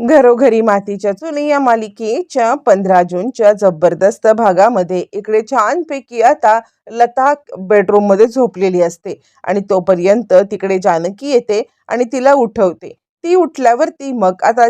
घरोघरी मातीच्या चुली या मालिकेच्या पंधरा जूनच्या जबरदस्त भागामध्ये इकडे छानपैकी आता लता बेडरूममध्ये झोपलेली असते आणि तोपर्यंत तिकडे जानकी येते आणि तिला उठवते. ती उठल्यावरती मग आता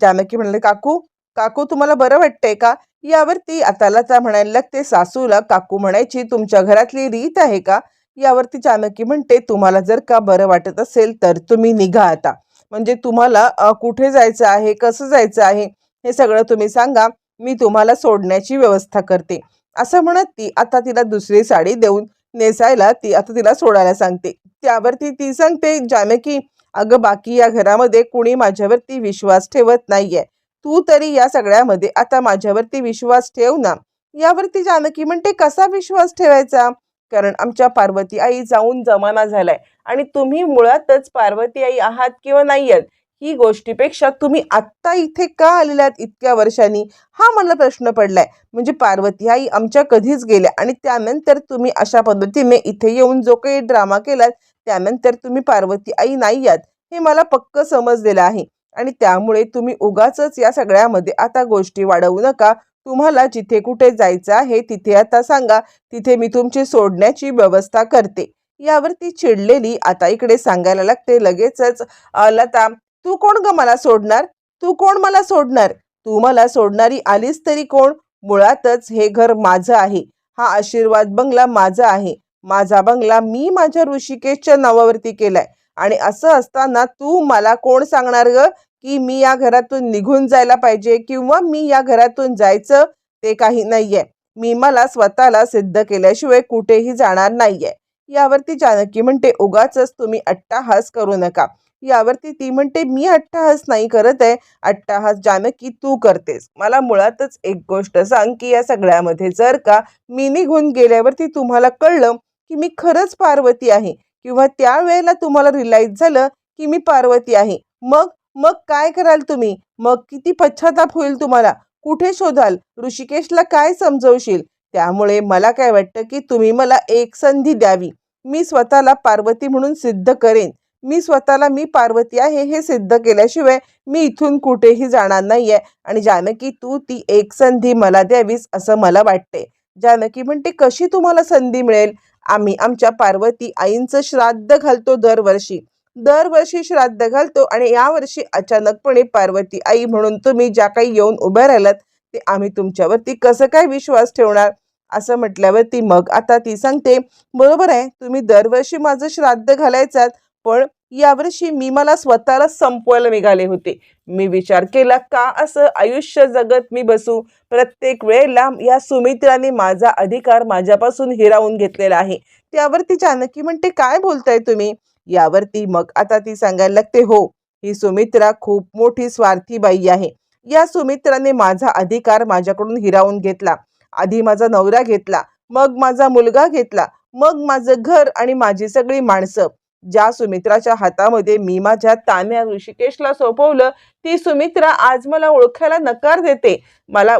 जानकी म्हणाले काकू काकू तुम्हाला बरं वाटतंय का? यावरती आता लता म्हणायला लागते सासूला काकू म्हणायची तुमच्या घरातली रीत आहे का? यावरती जानकी म्हणते तुम्हाला जर का बरं वाटत असेल तर तुम्ही निघा आता. म्हणजे तुम्हाला कुठे जायचं आहे कसं जायचं आहे हे सगळं तुम्ही सांगा. मी तुम्हाला सोडण्याची व्यवस्था करते. असं म्हणत ती आता तिला दुसरी साडी देऊन नेसायला ती आता तिला सोडायला सांगते. त्यावरती ती सांगते जानकी अगं बाकी या घरामध्ये कुणी माझ्यावरती विश्वास ठेवत नाहीये. तू तरी या सगळ्यामध्ये आता माझ्यावरती विश्वास ठेव ना. यावरती जानकी म्हणते कसा विश्वास ठेवायचा? कारण आमच्या पार्वती आई जाऊन जमाना झालाय. आणि तुम्ही मुळातच पार्वती आई आहात किंवा नाही आहात ही गोष्टीपेक्षा तुम्ही आत्ता इथे का आलेल्या इतक्या वर्षांनी? हा मला प्रश्न पडलाय. म्हणजे पार्वती आई आमच्या कधीच गेल्या आणि त्यानंतर तुम्ही अशा पद्धतीने इथे येऊन जो काही ड्रामा केलात त्यानंतर तुम्ही पार्वती आई नाही आहात हे मला पक्क समजलेलं आहे. आणि त्यामुळे तुम्ही उगाच या सगळ्यामध्ये आता गोष्टी वाढवू नका. तुम्हाला जिथे कुठे जायचं आहे तिथे आता सांगा. तिथे मी तुमची सोडण्याची व्यवस्था करते. यावरती चिडलेली आता इकडे सांगायला लागते लगेचच लता तू कोण ग मला सोडणार? तू कोण मला सोडणार? तू मला सोडणारी आलीस तरी कोण? मुळातच हे घर माझं आहे. हा आशीर्वाद बंगला माझा आहे. माझा बंगला मी माझ्या ऋषिकेशच्या नावावरती केलाय. आणि असं असताना तू मला कोण सांगणार ग? की मी या घरातून निघून जायला पाहिजे किंवा मी या घरातून जायचं ते काही नाहीये. मी मला स्वतःला सिद्ध केल्याशिवाय कुठेही जाणार नाहीये. यावरती जानकी म्हणते उगाच तुम्ही अट्टाहास करू नका. यावरती ती म्हणते मी अट्टाहास नाही करत आहे. अट्टाहास जानकी तू करतेस. मला मुळातच एक गोष्ट सांग की या सगळ्यामध्ये जर का मी निघून गेल्यावरती तुम्हाला कळलं की मी खरंच पार्वती आहे किंवा त्यावेळेला तुम्हाला रिलाईज झालं की मी पार्वती आहे. मग मग काय कराल तुम्ही? मग किती पश्चाताप होईल तुम्हाला? कुठे शोधाल? ऋषिकेशला काय समजवशील? त्यामुळे मला काय वाटतं की तुम्ही मला एक संधी द्यावी. मी स्वतःला पार्वती म्हणून सिद्ध करेन. मी स्वतःला मी पार्वती आहे हे सिद्ध केल्याशिवाय मी इथून कुठेही जाणार नाही आहे आणि जानकी तू ती एक संधी मला द्यावीस असं मला वाटते. जानकी म्हणते कशी तुम्हाला संधी मिळेल? आम्ही आमच्या पार्वती आईंचं श्राद्ध घालतो दरवर्षी. दरवर्षी श्राद्ध घालतो आणि यावर्षी अचानकपणे पार्वती आई म्हणून तुम्ही ज्या काही येऊन उभ्या राहिलात ते आम्ही तुमच्यावरती कसं काय विश्वास ठेवणार? असं म्हटल्यावरती मग आता ती सांगते बरोबर आहे तुम्ही दरवर्षी माझं श्राद्ध घालायचात पण यावर्षी मी मला स्वतःला संपवायला निघाले होते. मी विचार केला का असं आयुष्य जगत मी बसू? प्रत्येक वेळेला या सुमित्राने माझा अधिकार माझ्यापासून हिरावून घेतलेला आहे. त्यावरती जानकी म्हणते काय बोलताय तुम्ही? यावरती मग आता ती सांगायला लागते हो ही सुमित्रा खूप मोठी स्वार्थी बाई आहे. या सुमित्राने माझा अधिकार माझ्याकडून हिरावून घेतला. आधी माझा नवरा घेतला मग माझा मुलगा घेतला मग माझं घर आणि माझी सगळी माणसं. ज्या सुमित्राच्या हातामध्ये मी माझ्या तान्या ऋषिकेशला सोपवलं ती सुमित्रा आज मला ओळखायला नकार देते. मला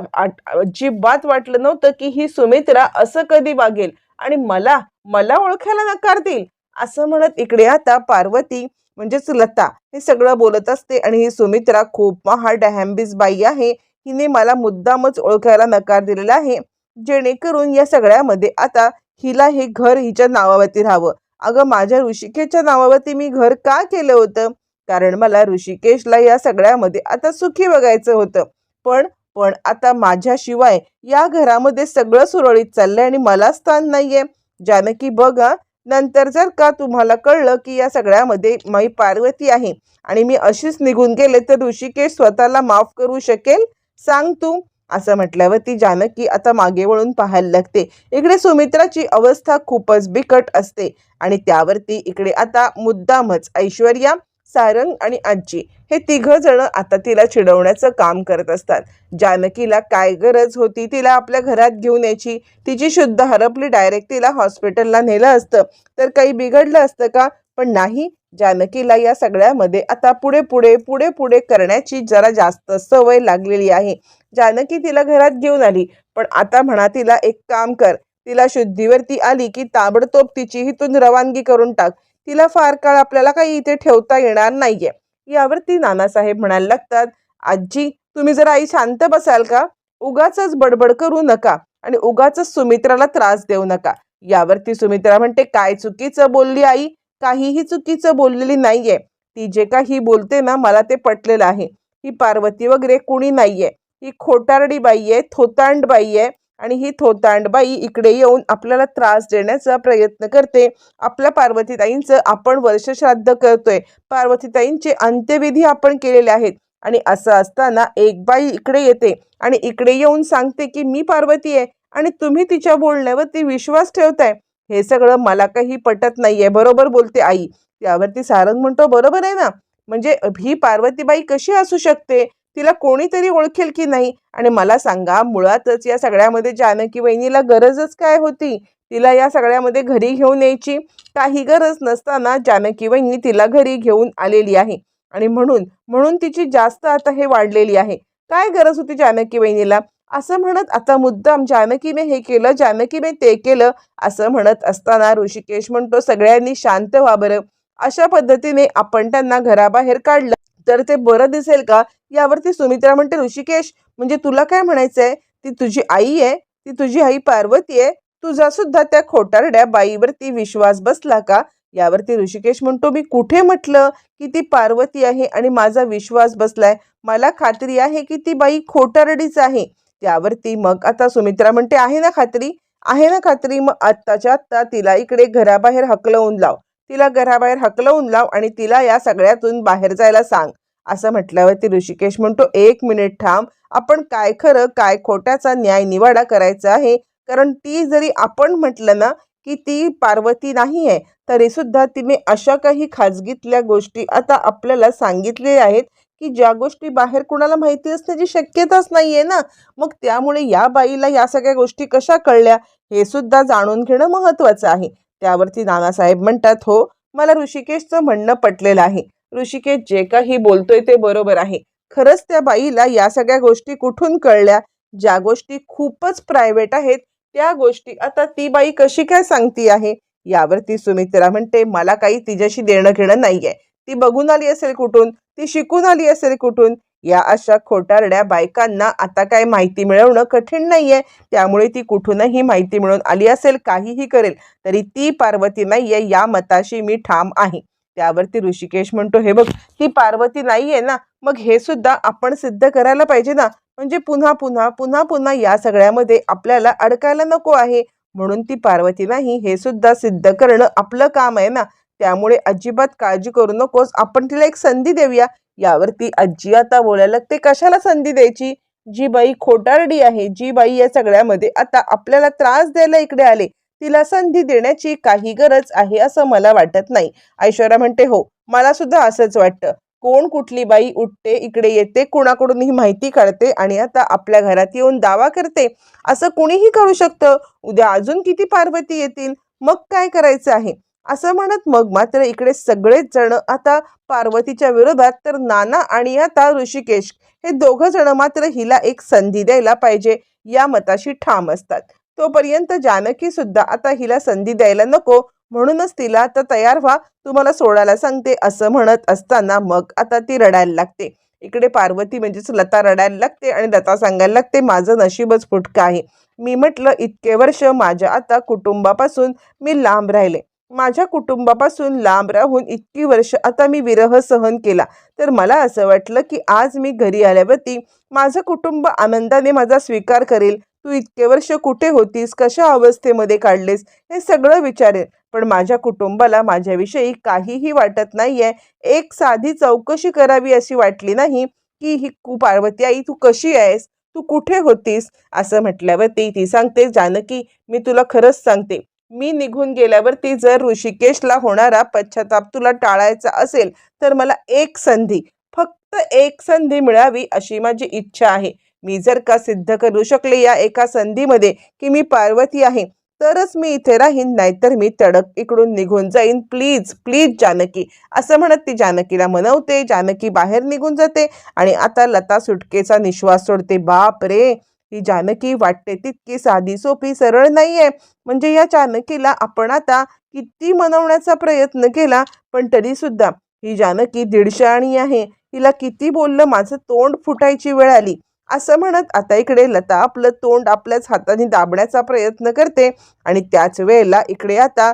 अजिबात वाटलं नव्हतं की ही सुमित्रा असं कधी वागेल आणि मला मला ओळखायला नकार देईल. असं म्हणत इकडे आता पार्वती म्हणजेच लता हे सगळं बोलत असते आणि ही सुमित्रा खूप महाड हॅम्बिस बाई आहे. हिने मला मुद्दामच ओळखायला नकार दिलेला आहे. जेणेकरून या सगळ्यामध्ये आता हिला हे घर हिच्या नावावरती राहावं. अगं माझ्या ऋषिकेशच्या नावावरती मी घर का केलं होतं? कारण मला ऋषिकेशला या सगळ्यामध्ये आता सुखी बघायचं होतं. पण पण आता माझ्याशिवाय या घरामध्ये सगळं सुरळीत चाललंय आणि मला स्थान नाहीये. जानकी बघा नंतर जर का तुम्हाला कळलं की या सगळ्यामध्ये माई पार्वती आहे आणि मी अशीच निघून गेले तर ऋषिकेश स्वतःला माफ करू शकेल? सांग तू. असं म्हटल्यावर ती जानकी आता मागे वळून पाहायला लागते. इकडे सुमित्राची अवस्था खूपच बिकट असते आणि त्यावरती इकडे आता मुद्दामच ऐश्वर्या सारंग आणि आजी हे तिघ जण आता तिला चिडवण्याचं काम करत असतात. जानकीला काय गरज होती तिला आपल्या घरात घेऊन यायची. तिची शुद्ध हरपली डायरेक्ट तिला हॉस्पिटलला नेलं असतं. तर काही बिघडलं असतं का? पण नाही जानकीला या सगळ्यामध्ये आता पुढे पुढे पुढे पुढे करण्याची जरा जास्त सवय लागलेली आहे. जानकी तिला घरात घेऊन आली पण आता म्हणा तिला एक काम कर. तिला शुद्धीवरती आली की ताबडतोब तिची हिथून रवानगी करून टाक. तिला फार काळ आपल्याला काही इथे ठेवता येणार नाहीये. यावरती नानासाहेब म्हणायला लागतात आजी तुम्ही जर आई शांत बसाल का? उगाच बडबड करू नका आणि उगाच सुमित्राला त्रास देऊ नका. यावरती सुमित्रा म्हणते काय चुकीचं बोलली आई? काहीही चुकीचं बोललेली नाहीये. ती जे काही बोलते ना मला ते पटलेलं आहे. ही पार्वती वगैरे कुणी नाहीये. ही खोटारडी बाई आहे थोतांड बाई आहे. आणि ही थोतांड बाई इकडे येऊन आपल्याला त्रास देण्याचा प्रयत्न करते. आपल्या पार्वतीताईंचं आपण वर्षश्राद्ध करतोय. पार्वतीताईंचे अंत्यविधी आपण केलेले आहेत. आणि असं असताना एक बाई इकडे येते आणि इकडे येऊन सांगते की मी पार्वती आहे आणि तुम्ही तिच्या बोलण्यावरती विश्वास ठेवताय. हे सगळं मला काही पटत नाहीये. बरोबर बोलते आई. त्यावरती सारंग म्हणतो बरोबर आहे ना? म्हणजे ही पार्वतीबाई कशी असू शकते? तिला कोणीतरी ओळखेल की नाही? आणि मला सांगा मुळातच या सगळ्यामध्ये जानकी वहिनीला गरजच काय होती? तिला या सगळ्यामध्ये घरी घेऊन यायची काही गरज नसताना जानकी वहिनी तिला घरी घेऊन आलेली आहे. आणि म्हणून म्हणून तिची जास्त आता हे वाढलेली आहे. काय गरज होती जानकी वहिनीला? असं म्हणत आता मुद्दाम जानकीने हे केलं जानकीने ते केलं असं म्हणत असताना ऋषिकेश म्हणतो सगळ्यांनी शांत व्हा बरं. अशा पद्धतीने आपण त्यांना घराबाहेर काढलं. तर ते बरं दिसेल का? यावरती सुमित्रा म्हणते ऋषिकेश म्हणजे तुला काय म्हणायचंय? ती तुझी आई आहे ती तुझी आई पार्वती आहे तुझा सुद्धा त्या खोटारड्या बाईवरती विश्वास बसला का यावरती ऋषिकेश म्हणतो मी कुठे म्हटलं की ती पार्वती आहे आणि माझा विश्वास बसलाय? मला खात्री आहे की ती बाई खोटारडीच आहे. त्यावरती मग आता सुमित्रा म्हणते आहे ना खात्री? आहे ना खात्री? मग आत्ताच्या आत्ता तिला इकडे घराबाहेर हकलवून लाव. तिला घराबाहेर हकलवून लाव आणि तिला या सगळ्यातून बाहेर जायला सांग. असं म्हटल्यावरती ऋषिकेश म्हणतो एक मिनिट थांब आपण काय खरं काय खोट्याचा न्याय निवाडा करायचा आहे? कारण ती जरी आपण म्हटलं ना की ती पार्वती नाही आहे तरी सुद्धा तिने अशा काही खाजगीतल्या गोष्टी आता आपल्याला सांगितलेल्या आहेत की ज्या गोष्टी बाहेर कुणाला माहिती असण्याची शक्यताच नाही आहे ना. मग त्यामुळे या बाईला या सगळ्या गोष्टी कशा कळल्या हे सुद्धा जाणून घेणं महत्वाचं आहे. त्यावरती नानासाहेब म्हणतात हो मला ऋषिकेशचं म्हणणं पटलेलं आहे. ऋषिकेश जे काही बोलतोय ते बरोबर आहे. खरंच त्या बाईला या सगळ्या गोष्टी कुठून कळल्या? ज्या गोष्टी खूपच प्रायव्हेट आहेत त्या गोष्टी आता ती बाई कशी काय सांगती आहे? यावरती सुमित्रा म्हणते मला काही तिच्याशी देणं घेणं नाहीये. ती बघून आली असेल कुठून? ती शिकून आली असेल कुठून? या अशा खोटारड्या बायकांना आता काय माहिती मिळवणं कठीण नाहीये. त्यामुळे ती कुठूनही माहिती मिळवून आली असेल काहीही करेल तरी ती पार्वती नाहीये या मताशी मी ठाम आहे. त्यावरती ऋषिकेश म्हणतो हे बघ ती पार्वती नाहीये ना मग हे सुद्धा आपण सिद्ध करायला पाहिजे ना म्हणजे पुन्हा पुन्हा पुन्हा पुन्हा या सगळ्यामध्ये आपल्याला अडकायला नको आहे. म्हणून ती पार्वती नाही हे सुद्धा सिद्ध करणं आपलं काम आहे ना त्यामुळे अजिबात काळजी करू नकोस आपण तिला एक संधी देऊया. यावरती आजी आता बोलायला लागते कशाला संधी द्यायची? जी बाई खोटारडी आहे जी बाई या सगळ्यामध्ये आता आपल्याला त्रास द्यायला इकडे आले तिला संधी देण्याची काही गरज आहे असं मला वाटत नाही. ऐश्वर्या म्हणते हो मला सुद्धा असंच वाटतं. कोण कुठली बाई उठते इकडे येते कुणाकडून ही माहिती काढते आणि आता आपल्या घरात येऊन दावा करते? असं कुणीही करू शकतं? उद्या अजून किती पार्वती येतील? मग काय करायचं आहे? असं म्हणत मग मात्र इकडे सगळेच जण आता पार्वतीच्या विरोधात तर नाना आणि आता ऋषिकेश हे दोघं जण मात्र हिला एक संधी द्यायला पाहिजे या मताशी ठाम असतात. तोपर्यंत जानकी सुद्धा आता हिला संधी द्यायला नको म्हणूनच तिला आता तयार व्हा तुम्हाला सोडायला सांगते असं म्हणत असताना मग आता ती रडायला लागते. इकडे पार्वती म्हणजेच लता रडायला लागते आणि लता सांगायला लागते माझं नशीबच फुटकं आहे. मी म्हटलं इतके वर्ष माझ्या आता कुटुंबापासून मी लांब राहिले. माझ्या कुटुंबापासून लांब राहून इतकी वर्ष आता मी विरह सहन केला. तर मला असं वाटलं की आज मी घरी आल्यावरती माझं कुटुंब आनंदाने माझा स्वीकार करेल. तू इतके वर्ष कुठे होतीस? कशा अवस्थेमध्ये काढलेस? हे सगळं विचारेल. पण माझ्या कुटुंबाला माझ्याविषयी काहीही वाटत नाहीये. एक साधी चौकशी करावी अशी वाटली नाही की ही कु पार्वती आई तू कशी आहेस? तू कुठे होतीस? असं म्हटल्यावरती ती सांगते जानकी मी तुला खरंच सांगते. मी निघून गेल्यावरती जर ऋषिकेशला होणारा पश्चाताप तुला टाळायचा असेल तर मला एक संधी फक्त एक संधी मिळावी अशी माझी इच्छा आहे. मी जर का सिद्ध करू शकले या एका संधीमध्ये की मी पार्वती आहे तरच मी इथे राहीन नाहीतर मी तडक इकडून निघून जाईन. Please please Janaki. असं म्हणत ती जानकीला मनवते. जानकी बाहेर निघून जाते आणि आता लता सुटकेचा निश्वास सोडते. बाप रे! ही जानकी वाटते तितकी साधी सोपी सरळ नाहीये. म्हणजे या जानकीला आपण आता किती मनवण्याचा प्रयत्न केला पण तरी सुद्धा ही जानकी दीडशाणी आहे. हिला किती बोललं माझं तोंड फुटायची वेळ आली. असं म्हणत आता इकडे लता आपलं तोंड आपल्याच हाताने दाबण्याचा प्रयत्न करते. आणि त्याच वेळेला इकडे आता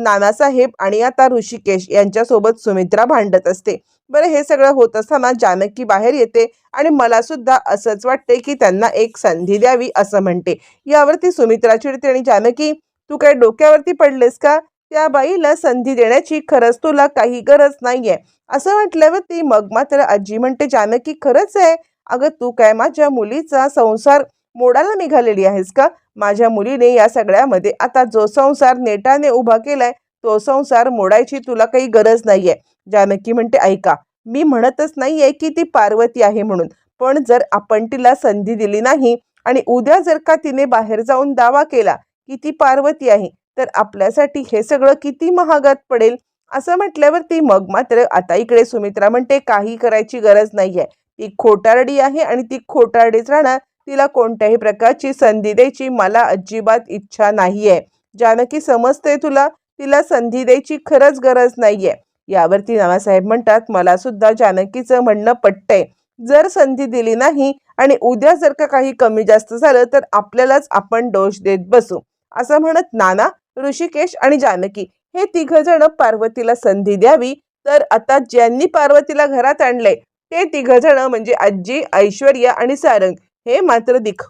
नानासाहेब आणि आता ऋषिकेश यांच्यासोबत सुमित्रा भांडत असते. बरं हे सगळं होत असताना जानकी बाहेर येते आणि मला सुद्धा असंच वाटते की त्यांना एक संधी द्यावी असं म्हणते. यावरती सुमित्रा चिडते आणि जानकी तू काय डोक्यावरती पडलेस का? त्या बाईला संधी देण्याची खरंच तुला काही गरज नाहीये. असं म्हटल्यावरती मग मात्र आजी म्हणते जानकी खरंच आहे. अगं तू काय माझ्या मुलीचा संसार मोडायला निघालेली आहेस का? माझ्या मुलीने या सगळ्यामध्ये आता जो संसार नेटाने उभा केलाय तो संसार मोडायची तुला काही गरज नाहीये. जानकी म्हणते ऐका मी म्हणतच नाहीये की ती पार्वती आहे म्हणून पण जर आपण तिला संधी दिली नाही आणि उद्या जर का तिने बाहेर जाऊन दावा केला की ती पार्वती आहे तर आपल्यासाठी हे सगळं किती महागात पडेल? असं म्हटल्यावर ती मग मात्र आता इकडे सुमित्रा म्हणते काही करायची गरज नाहीये. ती खोटारडी आहे आणि ती खोटारडीच राहणार. तिला कोणत्याही प्रकारची संधी द्यायची मला अजिबात इच्छा नाही आहे जानकी समजते तुला? तिला संधी द्यायची खरंच गरज नाही आहे यावरती नानासाहेब म्हणतात मला सुद्धा जानकीचं म्हणणं पटतंय. जर संधी दिली नाही आणि उद्या जर का काही कमी जास्त झालं तर आपल्यालाच आपण दोष देत बसू. असं म्हणत नाना ऋषिकेश आणि जानकी हे तिघ जण पार्वतीला संधी द्यावी. तर आता ज्यांनी पार्वतीला घरात आणले ते तिघ जण म्हणजे आजी ऐश्वर्या आणि सारंग हे मात्र दिख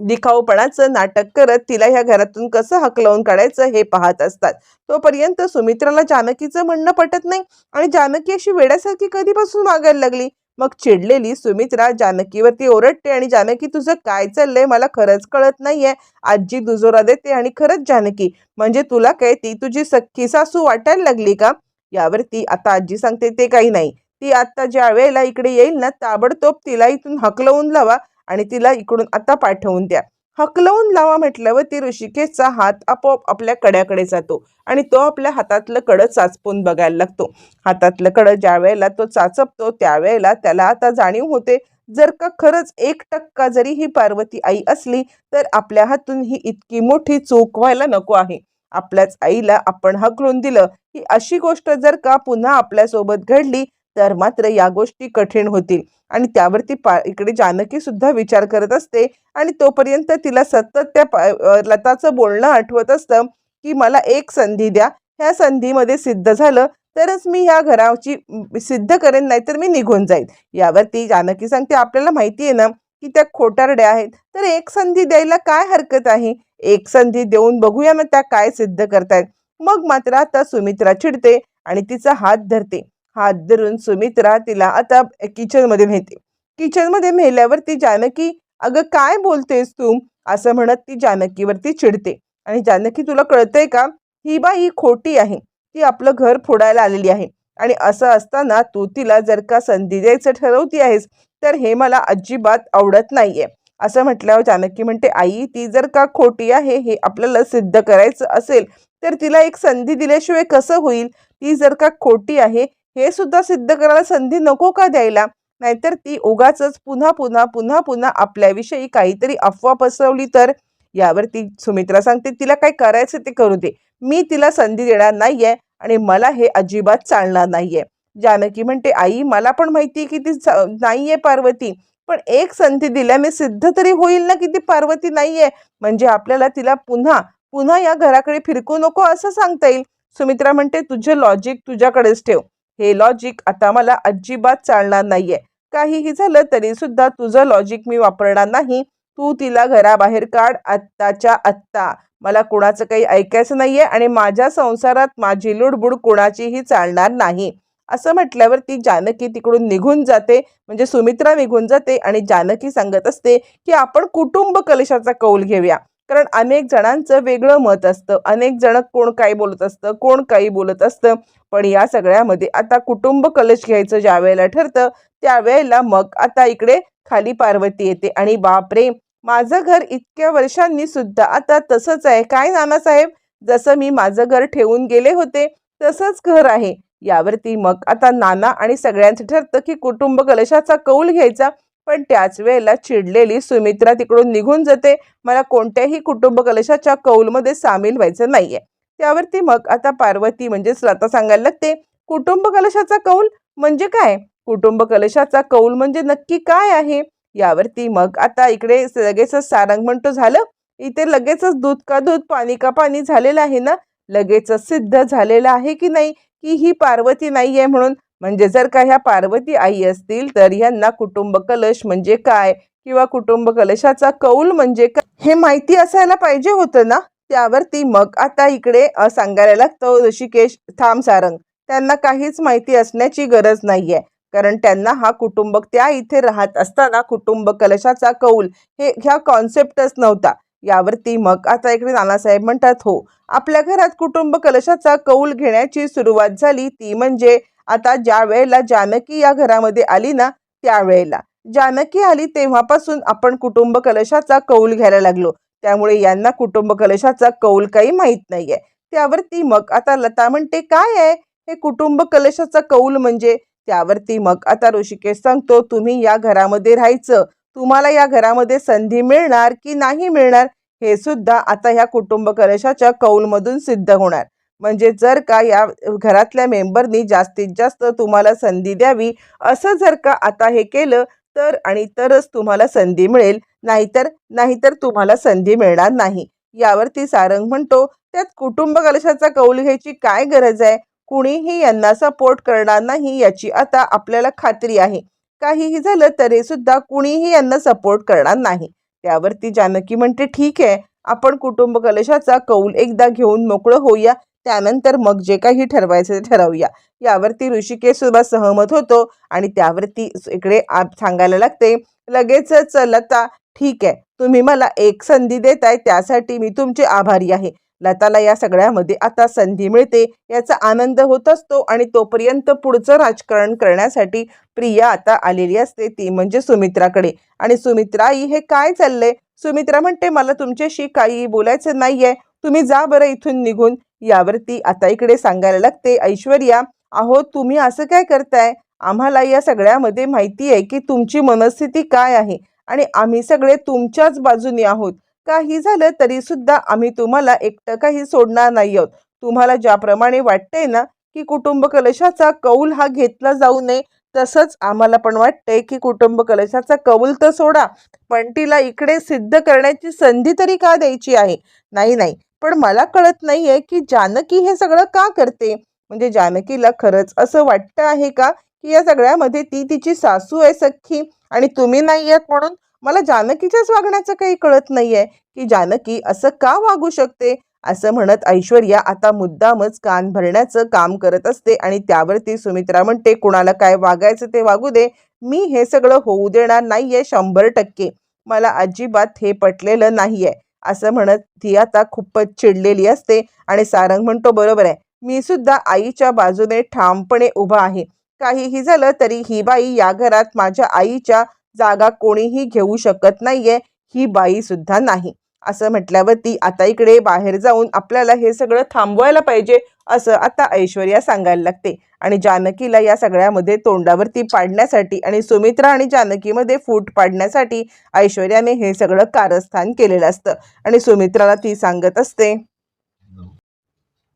दिखाऊपणाचं नाटक करत तिला ह्या घरातून कसं हकलवून काढायचं हे पाहत असतात. तोपर्यंत सुमित्राला जानकीचं म्हणणं पटत नाही आणि जानकी अशी वेड्यासारखी कधीपासून मागायला लागली? मग चिडलेली सुमित्रा जानकीवरती ओरडते आणि जानकी तुझं काय चाललंय? मला खरंच कळत नाहीये. आजी दुजोरा देते आणि खरंच जानकी म्हणजे तुला काय? ती तुझी सख्खी सासू वाटायला लागली का? यावरती आता आजी सांगते ते काही नाही. ती आत्ता ज्या वेळेला इकडे येईल ना ताबडतोब तिला इथून हकलवून लावा आणि तिला इकडून आता पाठवून द्या. हकलवून लावा म्हटल्यावर ती ऋषिकेशचा हात आपोआप आपल्या कड्याकडे जातो आणि तो आपल्या हातातलं कडं चाचपून बघायला लागतो. हातातलं कडं ज्या वेळेला तो चाचपतो त्यावेळेला त्याला आता जाणीव होते. जर का खरंच एक टक्का जरी ही पार्वती आई असली तर आपल्या हातून ही इतकी मोठी चूक व्हायला नको आहे. आपल्याच आईला आपण हकलून दिलं ही अशी गोष्ट जर का पुन्हा आपल्यासोबत घडली तर मात्र या गोष्टी कठीण होतील. आणि त्यावरती पा इकडे जानकी सुद्धा विचार करत असते आणि तोपर्यंत तिला सतत त्या लताचं बोलणं आठवत असतं की मला एक संधी द्या. ह्या संधीमध्ये सिद्ध झालं तरच मी ह्या घराची सिद्ध करेन नाहीतर मी निघून जाईल यावरती जानकी सांगते आपल्याला माहिती आहे ना की त्या खोटारड्या आहेत. तर एक संधी द्यायला काय हरकत आहे? एक संधी देऊन बघूया मग त्या काय सिद्ध करतायत. मग मात्र आता सुमित्रा चिडते आणि तिचा हात धरते. हात धरून सुमित्रा तिला आता किचनमध्ये नेते किचनमध्ये नेल्यावर ती जानकी अगं काय बोलतेस तू? असं म्हणत ती जानकीवरती चिडते. आणि जानकी तुला कळतंय का? ही बाई खोटी आहे. ती आपलं घर फोडायला आलेली आहे. आणि असं असताना तू तिला जर का संधी द्यायचं ठरवती आहेस तर हे मला अजिबात आवडत नाहीये. असं म्हटल्यावर जानकी म्हणते आई ती जर का खोटी आहे हे आपल्याला सिद्ध करायचं असेल तर तिला एक संधी दिल्याशिवाय कसं होईल? ती जर का खोटी आहे हे सुद्धा सिद्ध करायला संधी नको का द्यायला? नाहीतर ती उगाच पुन्हा पुन्हा पुन्हा पुन्हा आपल्याविषयी काहीतरी अफवा पसरवली तर? यावर ती सुमित्रा सांगते तिला काय करायचं ते करू दे. मी तिला संधी देणार नाहीये आणि मला हे अजिबात चालणार नाहीये. जानकी म्हणते आई मला पण माहिती आहे की ती स- नाहीये पार्वती. पण एक संधी दिल्याने सिद्ध तरी होईल ना की ती पार्वती नाहीये? म्हणजे आपल्याला तिला पुन्हा पुन्हा या घराकडे फिरकू नको असं सांगता येईल. सुमित्रा म्हणते तुझं लॉजिक तुझ्याकडेच ठेव. हे लॉजिक आता मला अजिबात चालणार नाहीये. काहीही झालं तरी सुद्धा तुझं लॉजिक मी वापरणार नाही. तू तिला घराबाहेर काढ आत्ताच्या आत्ता. मला कुणाचं काही ऐकायचं नाहीये आणि माझ्या संसारात माझी लुडबुड कुणाचीही चालणार नाही. असं म्हटल्यावर ती जानकी तिकडून निघून जाते. म्हणजे सुमित्रा निघून जाते आणि जानकी सांगत असते की आपण कुटुंब कलशाचा कौल घेऊया. कारण अनेक जणांचं वेगळं मत असतं. अनेक जण कोण काही बोलत असतं कोण काही बोलत असतं. पण या सगळ्यामध्ये आता कुटुंब कलश घ्यायचं ज्या वेळेला ठरतं त्यावेळेला मग आता इकडे खाली पार्वती येते. आणि बापरे! माझं घर इतक्या वर्षांनी सुद्धा आता तसंच आहे. काय नानासाहेब? जसं मी माझं घर ठेवून गेले होते तसंच घर आहे. यावरती मग आता नाना आणि सगळ्यांचं ठरतं की कुटुंब कलशाचा कौल घ्यायचा. पण त्याच वेळेला चिडलेली सुमित्रा तिकडून निघून जाते. मला कोणत्याही कुटुंब कलशाच्या कौलमध्ये सामील व्हायचं नाहीये. त्यावरती मग आता पार्वती म्हणजेच लता सांगायला लागते कुटुंब कलशाचा कौल म्हणजे काय? कुटुंब कलशाचा कौल म्हणजे नक्की काय आहे? यावरती मग आता इकडे लगेचच सारंग म्हणतो झालं? इथे लगेचच दूध का दूध पाणी का पाणी झालेलं आहे ना? लगेचच सिद्ध झालेलं आहे की नाही? की ही पार्वती नाही आहे म्हणून म्हणजे जर का ह्या पार्वती आई असतील तर यांना कुटुंब कलश म्हणजे काय? किंवा कुटुंब कलशाचा कौल म्हणजे काय? हे माहिती असायला पाहिजे होतं ना? त्यावरती मग आता इकडे सांगायला लागतो ऋषिकेश थांब सारंग. त्यांना काहीच माहिती असण्याची गरज नाहीये. कारण त्यांना हा कुटुंब त्या इथे राहत असताना कुटुंब कलशाचा कौल हे ह्या कॉन्सेप्टच नव्हता. यावरती मग आता इकडे नानासाहेब म्हणतात हो आपल्या घरात कुटुंब कलशाचा कौल घेण्याची सुरुवात झाली. ती म्हणजे आता ज्या वेळेला जानकी या घरामध्ये आली ना त्यावेळेला जानकी आली तेव्हापासून आपण कुटुंब कलशाचा कौल घ्यायला लागलो. त्यामुळे यांना कुटुंब कलशाचा कौल काही माहीत नाहीये. त्यावरती मग आता लता म्हणते काय आहे? हे कुटुंब कलशाचा कौल म्हणजे? त्यावरती मग आता ऋषिकेश सांगतो तुम्ही या घरामध्ये राहायचं. तुम्हाला या घरामध्ये संधी मिळणार की नाही मिळणार? हे सुद्धा आता ह्या कुटुंब कलशाच्या कौलमधून सिद्ध होणार. म्हणजे जर का या घरातल्या मेंबरनी जास्तीत जास्त तुम्हाला संधी द्यावी असं जर का आता हे केलं तर आणि तरच तुम्हाला संधी मिळेल नाहीतर नाहीतर तुम्हाला संधी मिळणार नाही. यावरती सारंग म्हणतो त्यात कुटुंब कलशाचा कौल घ्यायची काय गरज आहे? कुणीही यांना सपोर्ट करणार नाही याची आता आपल्याला खात्री आहे. काहीही झालं तरी सुद्धा कुणीही यांना सपोर्ट करणार नाही. त्यावरती जानकी म्हणते ठीक आहे आपण कुटुंब कलशाचा कौल एकदा घेऊन मोकळं होऊया. त्यानंतर मग जे काही ठरवायचं ते ठरवूया. यावरती ऋषिकेश सुद्धा सहमत होतो आणि त्यावरती इकडे सांगायला लागते लगेचच लता ठीक आहे तुम्ही मला एक संधी देताय त्यासाठी मी तुमचे आभारी आहे. लताला या सगळ्यामध्ये आता संधी मिळते याचा आनंद होत असतो आणि तोपर्यंत पुढचं राजकारण करण्यासाठी प्रिया आता आलेली असते ती म्हणजे सुमित्राकडे. आणि सुमित्रा आई हे काय चाललंय? सुमित्रा म्हणते मला तुमच्याशी काही बोलायचं नाहीये. तुम्ही जा बरं इथून निघून. यावरती आता इकडे सांगायला लागते ऐश्वर्या अहो तुम्ही असं काय करताय? आम्हाला या सगळ्यामध्ये माहिती आहे की तुमची मनस्थिती काय आहे आणि आम्ही सगळे तुमच्याच बाजूने आहोत. काही झालं तरी सुद्धा आम्ही तुम्हाला एकटं काही सोडणार नाही आहोत. तुम्हाला ज्याप्रमाणे वाटतंय ना की कुटुंब कलशाचा कौल हा घेतला जाऊ नये तसंच आम्हाला पण वाटतंय की कुटुंब कलशाचा कौल तर सोडा पण तिला इकडे सिद्ध करण्याची संधी तरी का द्यायची आहे? नाही नाही. पण मला कळत नाहीये की जानकी हे सगळं का करते? म्हणजे जानकीला खरंच असं वाटतं आहे का की या सगळ्यामध्ये ती तिची सासू आहे सख्खी आणि तुम्ही नाही आहेत म्हणून? मला जानकीच्याच वागण्याचं काही कळत नाहीये की जानकी असं का वागू शकते? असं म्हणत ऐश्वर्या आता मुद्दामच कान भरण्याचं काम करत असते आणि त्यावरती सुमित्रा म्हणते कुणाला काय वागायचं ते वागू दे. मी हे सगळं होऊ देणार नाहीये शंभर टक्के. मला अजिबात हे पटलेलं नाहीये. असं म्हणत ती आता खूपच चिडलेली असते आणि सारंग म्हणतो बरोबर आहे. मी सुद्धा आईच्या बाजूने ठामपणे उभा आहे. काहीही झालं तरी ही बाई या घरात माझ्या आईच्या जागा कोणीही घेऊ शकत नाहीये. ही बाई सुद्धा नाही. असं म्हटल्यावरती आता इकडे बाहेर जाऊन आपल्याला हे सगळं थांबवायला पाहिजे असं आता ऐश्वर्या सांगायला लागते. आणि जानकीला या सगळ्यामध्ये तोंडावरती पाडण्यासाठी आणि सुमित्रा आणि जानकीमध्ये फूट पाडण्यासाठी ऐश्वर्याने हे सगळं कारस्थान केलेलं असतं. आणि सुमित्राला ती सांगत असते.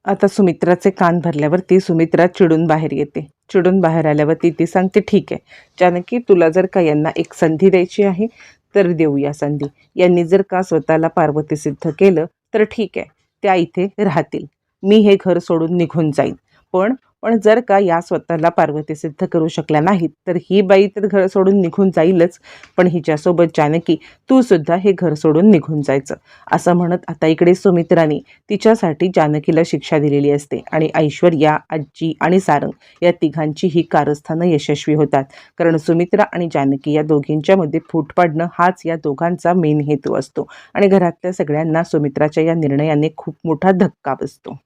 आता सुमित्राचे कान भरल्यावरती सुमित्रा चिडून बाहेर येते. चिडून बाहेर आल्यावरती ती सांगते ठीक आहे. जानकी तुला जर का यांना एक संधी द्यायची आहे तर देऊया संधी. यांनी जर का स्वतःला पार्वती सिद्ध केलं तर ठीक आहे त्या इथे राहतील. मी हे घर सोडून निघून जाईन. पण पण जर का या स्वतःला पार्वती सिद्ध करू शकल्या नाहीत तर ही बाई तर घर सोडून निघून जाईलच. पण हिच्यासोबत जानकी तू सुद्धा हे घर सोडून निघून जायचं. असं म्हणत आता इकडे सुमित्राने तिच्यासाठी जानकीला शिक्षा दिलेली असते आणि ऐश्वर्या आजी आणि सारंग या तिघांची ही कारस्थानं यशस्वी होतात. कारण सुमित्रा आणि जानकी या दोघींच्यामध्ये फूट पाडणं हाच या दोघांचा मेन हेतू असतो. आणि घरातल्या सगळ्यांना सुमित्राच्या या निर्णयाने खूप मोठा धक्का बसतो.